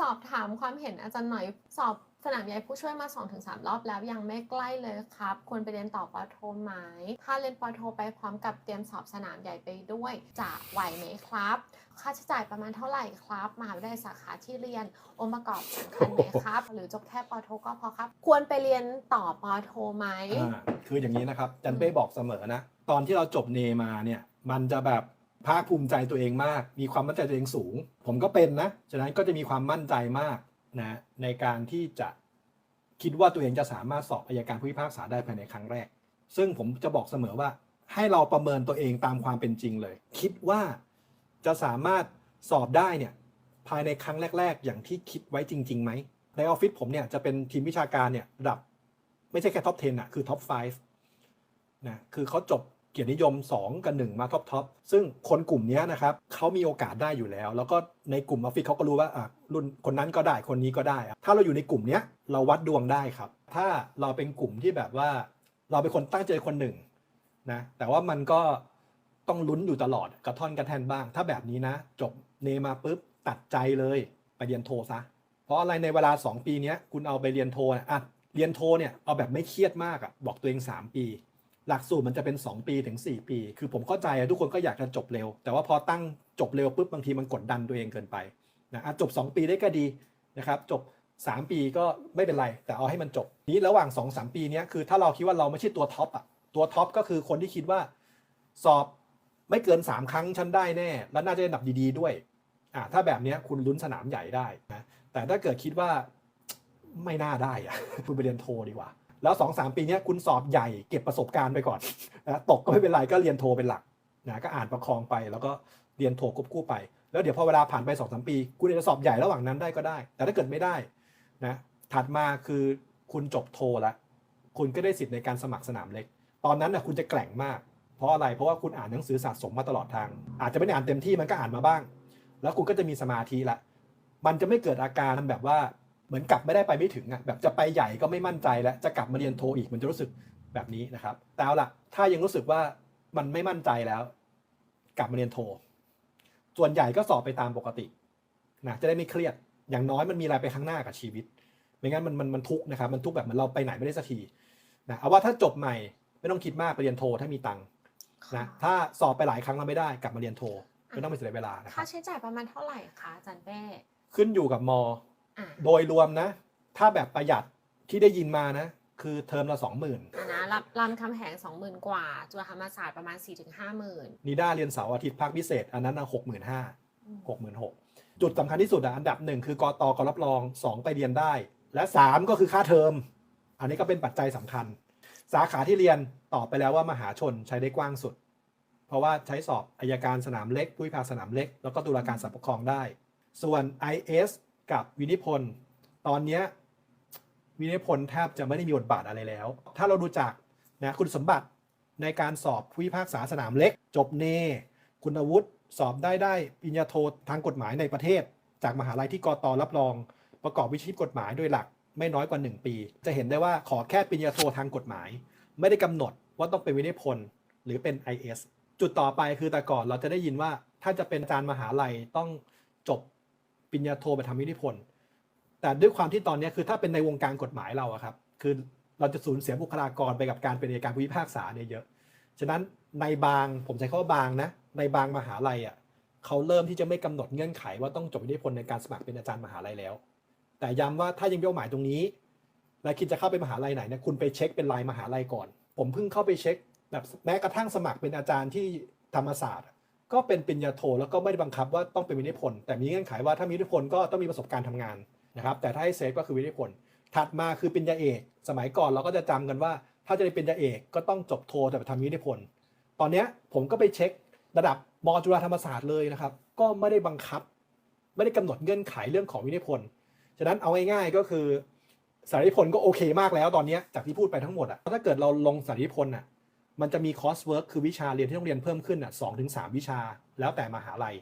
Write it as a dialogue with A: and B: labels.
A: สอบถามความเห็นอาจารย์หน่อยสอบสนามใหญ่ผู้ช่วยมา 2-3 รอบแล้วยังไม่ใกล้เลยครับ ควรไปเรียนต่อปอโทไหมถ้าเรียนปอโทไปพร้อมกับเตรียมสอบสนามใหญ่ไปด้วย จะไหวไหมครับ ค่าใช้จ่ายประมาณเท่าไหร่ครับมหาวิทยาลัยสาขาที่เรียนองค์ประกอบสำคัญไหมครับ หรือจบแค่ปอโทก็พอครับ ควรไปเรียนต่อปอโทไหม
B: คืออย่างนี้นะครับจันเป้บอกเสมอนะ ตอนที่เราจบเนมาเนี่ยมันจะแบบ ภาคภูมิใจตัวเองมาก มีความมั่นใจตัวเองสูง ผมก็เป็นนะ ฉะนั้นก็จะมีความมั่นใจมากนะในการที่จะคิดว่าตัวเองจะสามารถสอบอายการผู้พิพากษาได้ภายในครั้งแรก ซึ่งผมจะบอกเสมอว่าให้เราประเมินตัวเองตามความเป็นจริงเลย คิดว่าจะสามารถสอบได้เนี่ยภายในครั้งแรก ๆ อย่างที่คิดไว้จริงๆไหม ในออฟฟิศผมเนี่ยจะเป็นทีมวิชาการเนี่ยระดับ ไม่ใช่แค่ท็อป 10อะคือท็อป 5นะคือเขาจบ เกียรตินิยม 2 กับ 1 มาท็อปท็อปซึ่งคนกลุ่มนี้นะครับเขามีโอกาสได้อยู่แล้ว แล้วก็ในกลุ่มออฟฟิศเขาก็รู้ว่าอะรุ่นคนนั้นก็ได้คนนี้ก็ได้ ถ้าเราอยู่ในกลุ่มนี้เราวัดดวงได้ครับ ถ้าเราเป็นกลุ่มที่แบบว่า เราเป็นคนตั้งใจคนหนึ่งนะแต่ว่ามันก็ต้องลุ้นอยู่ตลอดกระท่อนกระแทนบ้าง ถ้าแบบนี้นะ จบเนมาปุ๊บตัดใจเลยไปเรียนโทซะเพราะอะไรในเวลา 2 ปีนี้คุณเอาไปเรียนโทอะเรียนโทเนี่ยเอาแบบไม่เครียดมากอะบอกตัวเอง 3 ปี หลักสูตรมันจะเป็น 2 ปีถึง 4 ปี คือผมเข้าใจอะทุกคนก็อยากจะจบเร็ว แต่ว่าพอตั้งจบเร็วปุ๊บบางทีมันกดดันตัวเองเกินไปนะจบ 2 ปีได้ก็ดีนะครับจบ 3 ปีก็ไม่เป็นไร แต่เอาให้มันจบนี้ระหว่าง 2-3 ปีนี้คือถ้าเราคิดว่าเราไม่ใช่ตัวท็อปอะตัวท็อปก็คือคนที่คิดว่าสอบไม่เกิน 3 ครั้งฉันได้แน่ แล้วน่าจะได้อันดับดีๆด้วยอะถ้าแบบนี้คุณลุ้นสนามใหญ่ได้นะแต่ถ้าเกิดคิดว่าไม่น่าได้อะคุณไปเรียนโทดีกว่า แล้ว2องสามปีนี้คุณสอบใหญ่เก็บประสบการณ์ไปก่อนนะตกก็ไม่เป็นไรก็เรียนโทเป็นหลักนะก็อ่านประคองไปแล้วก็เรียนโทควบคู่ไป แล้วเดี๋ยวพอเวลาผ่านไป2องสามปี คุณอาจจะสอบใหญ่ระหว่างนั้นได้ก็ได้ แต่ถ้าเกิดไม่ได้นะถัดมาคือคุณจบโทแล้วคุณก็ได้สิทธิ์ในการสมัครสนามเล็ก ตอนนั้นนะคุณจะแกร่งมาก เพราะอะไรเพราะว่าคุณอ่านหนังสือสะสมมาตลอดทาง อาจจะไม่ได้อ่านเต็มที่มันก็อ่านมาบ้าง แล้วคุณก็จะมีสมาธิละมันจะไม่เกิดอาการแบบว่า เหมือนกลับไม่ได้ไปไม่ถึงอะแบบจะไปใหญ่ก็ไม่มั่นใจแล้วจะกลับมาเรียนโทอีกมันจะรู้สึกแบบนี้นะครับ แต่เอาล่ะถ้ายังรู้สึกว่ามันไม่มั่นใจแล้ว กลับมาเรียนโท ส่วนใหญ่ก็สอบไปตามปกตินะจะได้ไม่เครียดอย่างน้อยมันมีอะไรไปข้างหน้ากับชีวิต ไม่งั้นมันมันมันทุกข์นะครับมันทุกข์แบบเหมือนเราไปไหนไม่ได้สักทีนะเอาว่าถ้าจบใหม่ไม่ต้องคิดมากไปเรียนโทถ้ามีตังค์นะถ้าสอบไปหลายครั้งแล้วไม่ได้กลับมาเรียนโทไม่ต้องไปเสียเวลานะค
A: ค่า
B: รับ
A: ใช้จ่ายประมาณเท่าไหร่คะอาจารย์เป้
B: ขึ้นอยู่กับม
A: อะ
B: โดยรวมนะ ถ้าแบบประหยัดที่ได้ยินมานะ คือเทอมละสองหมื่น
A: อะนะรับรามคำแหงสองหมื่นกว่า จุฬาธรรมศาสตร์ประมาณ4ี่ถึงห้าหมื่น
B: นีด้าเรียนเสาร์อาทิตย์ภาคพิเศษ อันนั้นนะหกหมื่นห้าหกหมื่นหกจุดสำคัญที่สุดอะอันดับหนึ่งคือกตกรับรองสองไปเรียนได้ และสามก็คือค่าเทอม อันนี้ก็เป็นปัจจัยสำคัญ สาขาที่เรียนตอบไปแล้วว่ามหาชนใช้ได้กว้างสุด เพราะว่าใช้สอบอายการสนามเล็กผู้พิพากษาสนามเล็ก แล้วก็ตุลาการศาลปกครองได้ ส่วน IS กับวินิพนธ์ตอนเนี้ยวินิพนธ์แทบจะไม่ได้มีบทบาทอะไรแล้ว ถ้าเราดูจากนะคุณสมบัติในการสอบผู้พิพากษาสนามเล็ก จบเน คุณวุฒิสอบได้ได้ปริญญาโททางกฎหมายในประเทศ จากมหาลัยที่กตรับรอง ประกอบวิชาชีพกฎหมายโดยหลักไม่น้อยกว่า 1 ปี จะเห็นได้ว่าขอแค่ปริญญาโททางกฎหมาย ไม่ได้กำหนดว่าต้องเป็นวินิพนธ์หรือเป็น IS จุดต่อไปคือแต่ก่อนเราจะได้ยินว่าถ้าจะเป็นอาจารย์มหาลัยต้องจบ ปริญญาโทไปทำวินิพนธ์แต่ด้วยความที่ตอนนี้คือถ้าเป็นในวงการกฎหมายเราอะครับ คือเราจะสูญเสียบุคลากรไปกับการเป็นอัยการผู้พิพากษาเนี่ยเยอะ ฉะนั้นในบางผมใช้คำว่าบางนะ ในบางมหาลัยอะเขาเริ่มที่จะไม่กำหนดเงื่อนไขว่าต้องจบวิทยาพลในการสมัครเป็นอาจารย์มหาลัยแล้ว แต่ย้ำว่าถ้ายังเป้าหมายตรงนี้ และคิดจะเข้าไปมหาลัยไหนเนี่ยคุณไปเช็คเป็นรายมหาลัยก่อน ผมเพิ่งเข้าไปเช็คแบบแม้กระทั่งสมัครเป็นอาจารย์ที่ธรรมศาสตร์ ก็เป็นปริญญาโทแล้วก็ไม่ได้บังคับว่าต้องเป็นวิทยาพลแต่มีเงื่อนไขว่าถ้ามีวิทยาพลก็ต้องมีประสบการณ์ทำงานนะครับแต่ถ้าให้เซฟก็คือวิทยาพลถัดมาคือปริญญาเอก สมัยก่อนเราก็จะจำกันว่า ถ้าจะได้เป็นปริญญาเอกก็ต้องจบโทแต่ไปทำวิทยาพลตอนนี้ผมก็ไปเช็คระดับมจุฬาธรรมศาสตร์เลยนะครับ ก็ไม่ได้บังคับ ไม่ได้กำหนดเงื่อนไขเรื่องของวิทยาพลฉะนั้นเอาง่ายๆก็คือสาริพลก็โอเคมากแล้วตอนนี้จากที่พูดไปทั้งหมดอะถ้าเกิดเราลงสาริพลอะ มันจะมีคอร์สเวิร์กคือวิชาเรียนที่ต้องเรียนเพิ่มขึ้นอะสองถึงสามวิชา แล้วแต่มหาลัย